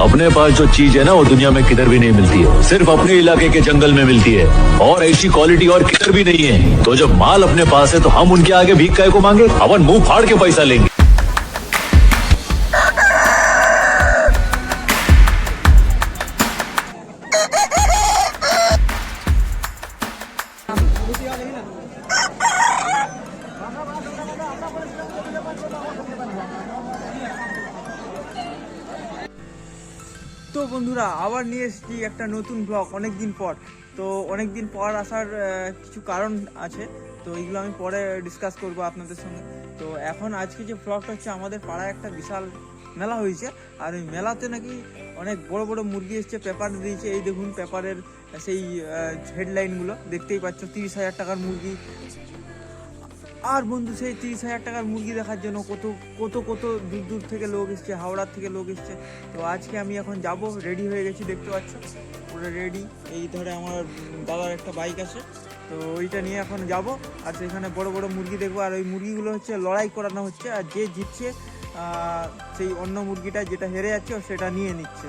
अपने पास जो चीज़ है ना, वो दुनिया में किधर भी नहीं मिलती है। सिर्फ़ अपने इलाके के जंगल में मिलती है। और ऐसी क्वालिटी और किधर भी नहीं है। तो जब माल अपने पास है तो हम उनके आगे भीख काय को मांगे? अपन मुँह फाड़ के पैसा लेंगे। তো বন্ধুরা, আবার নিয়ে এসেছি একটা নতুন ব্লগ অনেক দিন পর। তো অনেক দিন পর আসার কিছু কারণ আছে। তো এগুলো আমি পরে ডিসকাস করব আপনাদের সঙ্গে। তো এখন আজকে যে ব্লগটা হচ্ছে, আমাদের পাড়ায় একটা বিশাল মেলা হয়েছে। আর ওই মেলাতে নাকি অনেক বড় বড় মুরগি এসছে, পেপার দিয়েছে। এই দেখুন, পেপারের সেই হেডলাইনগুলো দেখতেই পাচ্ছ, তিরিশ হাজার টাকার মুরগি। আর বন্ধু, সেই তিরিশ হাজার টাকার মুরগি দেখার জন্য কত কত কত দূর দূর থেকে লোক এসছে, হাওড়ার থেকে লোক এসছে। তো আজকে আমি এখন যাব রেডি হয়ে গেছি, দেখতে পাচ্ছ? পুরো রেডি এই ধরে আমার দাদার একটা বাইক আছে, তো ওইটা নিয়ে এখন যাব। আর সেখানে বড় বড় মুরগি দেখব। আর ওই মুরগিগুলো হচ্ছে লড়াই করানো হচ্ছে, আর যে জিতছে সেই অন্য মুরগিটা যেটা হেরে যাচ্ছে সেটা নিয়ে নিচ্ছে।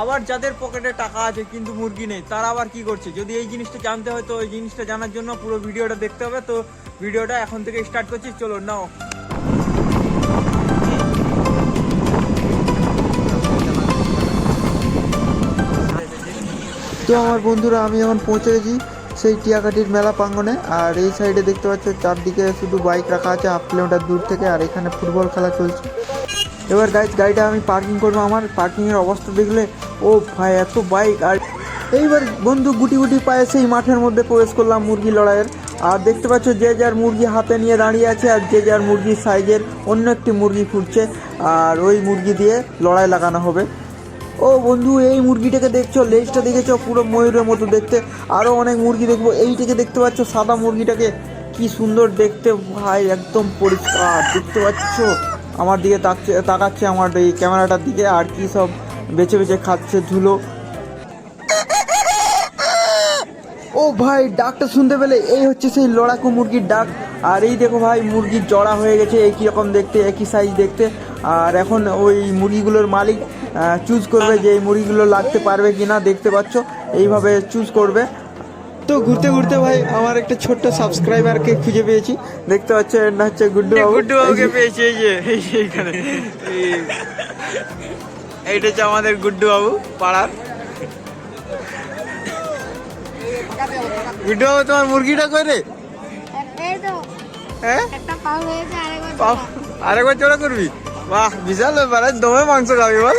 আবার যাদের পকেটে টাকা আছে কিন্তু মুরগি নেই, তারা আবার কি করছে? যদি এই জিনিসটা জানতে হয় তো এই জিনিসটা জানার জন্য পুরো ভিডিওটা দেখতে হবে। তো ভিডিওটা এখন থেকে স্টার্ট করছি চলো নাও। তো আমার বন্ধুরা, আমি এখন পৌঁছে গেছি সেই টিয়াকাটির মেলা প্রাঙ্গনে আর এই সাইডে দেখতে পাচ্ছ, চারদিকে শুধু বাইক রাখা আছে হাফ কিলোমিটার দূর থেকে, আর এখানে ফুটবল খেলা চলছে। এবার গাইজ গাড়িটা আমি পার্কিং করব আমার। পার্কিংয়ের অবস্থা দেখলে, ও ভাই, এত বাইক আর এইবার বন্ধু গুটি গুটি পায়ে সেই মাঠের মধ্যে প্রবেশ করলাম মুরগি লড়াইয়ের। আর দেখতে পাচ্ছ যে যার মুরগি হাতে নিয়ে দাঁড়িয়ে আছে আর যে যার মুরগির সাইজের অন্য একটি মুরগি ফুটছে। আর ওই মুরগি দিয়ে লড়াই লাগানো হবে। ও বন্ধু, এই মুরগিটাকে দেখছ, লেজটা দেখেছ? পুরো ময়ূরের মতো দেখতে। আরও অনেক মুরগি দেখব। এইটাকে দেখতে পাচ্ছ, সাদা মুরগিটাকে। কি সুন্দর দেখতে, ভাই, একদম পরিষ্কার। দেখতে পাচ্ছ? আমার দিকে তাকছে তাকাচ্ছে আমার এই ক্যামেরাটার দিকে আর কি সব বেছে বেছে খাচ্ছে ধুলো। ও ভাই, ডাকটা শুনতে পেলে এই হচ্ছে সেই লড়াকু মুরগির ডাক। আর এই দেখো ভাই, মুরগির জড়া হয়ে গেছে একই রকম দেখতে, একই সাইজ দেখতে। আর এখন ওই মুরগিগুলোর মালিক চুজ করবে যে এই মুরগিগুলো লাগতে পারবে কি না দেখতে পাচ্ছ? এইভাবে চুজ করবে। তো ঘুরতে ঘুরতে ভাই আমার একটা ছোট্ট সাবস্ক্রাইবারকে খুঁজে পেয়েছি। দেখতে পাচ্ছ এর না হচ্ছে গুড্ডু বাবু। গুড্ডু বাবুকে পেয়েছি এই যে এই এইখানে এইটা হচ্ছে আমাদের গুড্ডু বাবু পাড়ার। গুড্ডু বাবু তোমার মুরগিটা কই রে? এই তো হ্যাঁ? একটা পাও হয়েছে আরেকবার চড়া করবি? বাহ বিশাল ব্যাপার আজ দমে মাংস খাবি বল।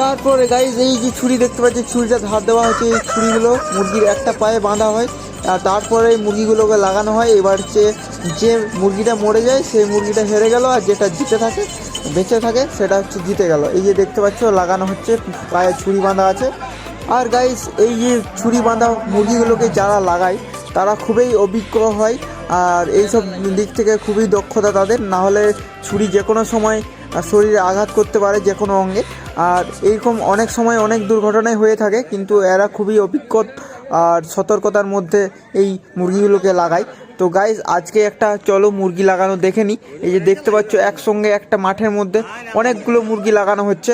তারপরে গাইজ এই যে ছুরি দেখতে পাচ্ছি, ছুরিটা ধার দেওয়া হচ্ছে এই ছুরিগুলো মুরগির একটা পায়ে বাঁধা হয়, আর তারপরে মুরগিগুলোকে লাগানো হয়। এবার হচ্ছে যে মুরগিটা মরে যায়, সেই মুরগিটা হেরে গেল, আর যেটা জিতে থাকে, বেঁচে থাকে, সেটা হচ্ছে জিতে গেল। এই যে দেখতে পাচ্ছ, লাগানো হচ্ছে, পায়ে ছুরি বাঁধা আছে। আর গাইস এই যে ছুরি বাঁধা মুরগিগুলোকে যারা লাগায়, তারা খুবই অভিজ্ঞ হয়, আর এইসব দিক থেকে খুবই দক্ষতা তাদের। না হলে ছুরি যে কোনো সময় শরীরে আঘাত করতে পারে যে কোনো অঙ্গে। আর এইরকম অনেক সময় অনেক দুর্ঘটনাই হয়ে থাকে, কিন্তু এরা খুবই অভিজ্ঞ আর সতর্কতার মধ্যে এই মুরগিগুলোকে লাগায়। তো গাইজ আজকে একটা চলো মুরগি লাগানো দেখে নিই এই যে দেখতে পাচ্ছ, একসঙ্গে একটা মাঠের মধ্যে অনেকগুলো মুরগি লাগানো হচ্ছে।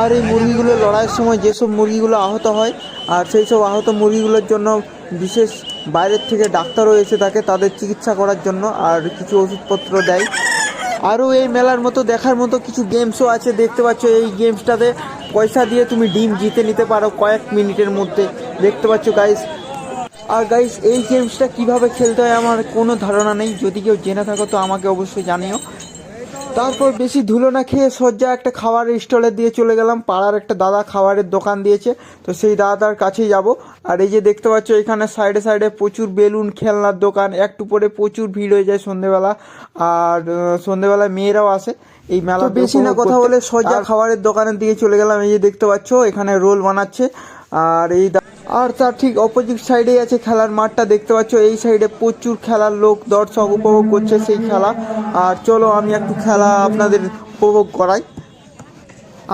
আর এই মুরগিগুলো লড়াইয়ের সময় যেসব মুরগিগুলো আহত হয়, আর সেই সব আহত মুরগিগুলোর জন্য বিশেষ বাইরের থেকে ডাক্তারও এসে থাকে তাদের চিকিৎসা করার জন্য আর কিছু ওষুধপত্র দেয়। আরও এই মেলার মতো দেখার মতো কিছু গেমসও আছে, দেখতে পাচ্ছ এই গেমসটাতে। পয়সা দিয়ে তুমি ডিম জিতে নিতে পারো কয়েক মিনিটের মধ্যে। দেখতে পাচ্ছ গাইস আর গাইস এই গেমসটা কীভাবে খেলতে হয় আমার কোনো ধারণা নেই। যদি কেউ জেনে থাকো তো আমাকে অবশ্যই জানিও। তারপর বেশি ধুলো না খেয়ে সজ্জা একটা খাবারের স্টলে দিয়ে চলে গেলাম। পাড়ার একটা দাদা খাবারের দোকান দিয়েছে। তো সেই দাদার কাছেই যাব। আর এই যে দেখতে পাচ্ছ এখানে সাইডে সাইডে প্রচুর বেলুন খেলনার দোকান। একটু পরে প্রচুর ভিড় হয়ে যায় সন্ধেবেলা। আর আহ, সন্ধেবেলায় মেয়েরাও আসে। এই মেলা বেশি না কথা বলে সোজা খাবারের দোকানের দিকে চলে গেলাম। এই যে দেখতে পাচ্ছ এখানে রোল বানাচ্ছে। আর এই দা- আর তার ঠিক অপোজিট সাইডেই আছে খেলার মাঠটা, দেখতে পাচ্ছ, এই সাইডে প্রচুর খেলার লোক, দর্শক উপভোগ করছে সেই খেলা। আর চলো, আমি একটু খেলা আপনাদের উপভোগ করাই।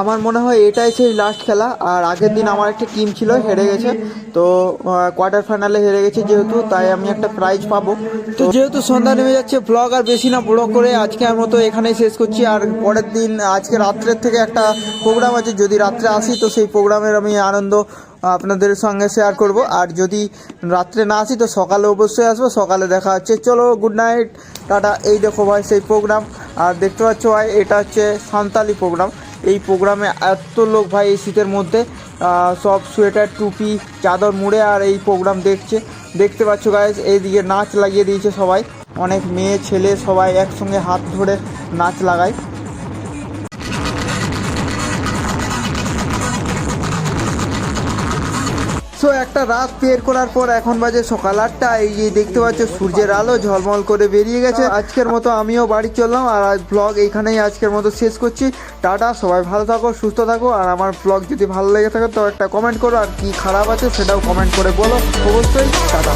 আমার মনে হয় এটাই সেই লাস্ট খেলা। আর আগের দিন আমার একটা টিম ছিল, হেরে গেছে। তো কোয়ার্টার ফাইনালে হেরে গেছে যেহেতু, তাই আমি একটা প্রাইজ পাবো। তো যেহেতু সন্ধ্যা নেমে যাচ্ছে ব্লগ আর বেশি না বড় করে আজকে আর মতো এখানেই শেষ করছি। আর পরের দিন, আজকে রাত্রের থেকে একটা প্রোগ্রাম আছে। যদি রাত্রে আসি, তো সেই প্রোগ্রামের আমি আনন্দ আপনাদের সঙ্গে শেয়ার করব। আর যদি রাত্রে না আসি, তো সকালে অবশ্যই আসব। সকালে দেখা হচ্ছে। চলো গুড নাইট টাটা। এই দেখো ভাই, সেই প্রোগ্রাম আর দেখতে পাচ্ছ ভাই, এটা হচ্ছে সান্তালি প্রোগ্রাম এই প্রোগ্রামে এত লোক ভাই এই শীতের মধ্যে সব সোয়েটার, টুপি, চাদর মুড়ে আর এই প্রোগ্রাম দেখছে। দেখতে পাচ্ছ গাইজ এইদিকে নাচ লাগিয়ে দিয়েছে সবাই। অনেক মেয়ে, ছেলে সবাই একসঙ্গে হাত ধরে নাচ লাগায়। সো একটা রাত পের করার পর এখন বাজে সকাল আটটা। এই যে দেখতে পাচ্ছ, সূর্যের আলো ঝলমল করে বেরিয়ে গেছে। আজকের মতো আমিও বাড়ি চললাম আর ব্লগ এইখানেই আজকের মতো শেষ করছি। টাটা, সবাই ভালো থাকো, সুস্থ থাকো। আর আমার ব্লগ যদি ভালো লেগে থাকে তো একটা কমেন্ট করো। আর কি খারাপ আছে সেটাও কমেন্ট করে বলো। অবশ্যই, টাটা।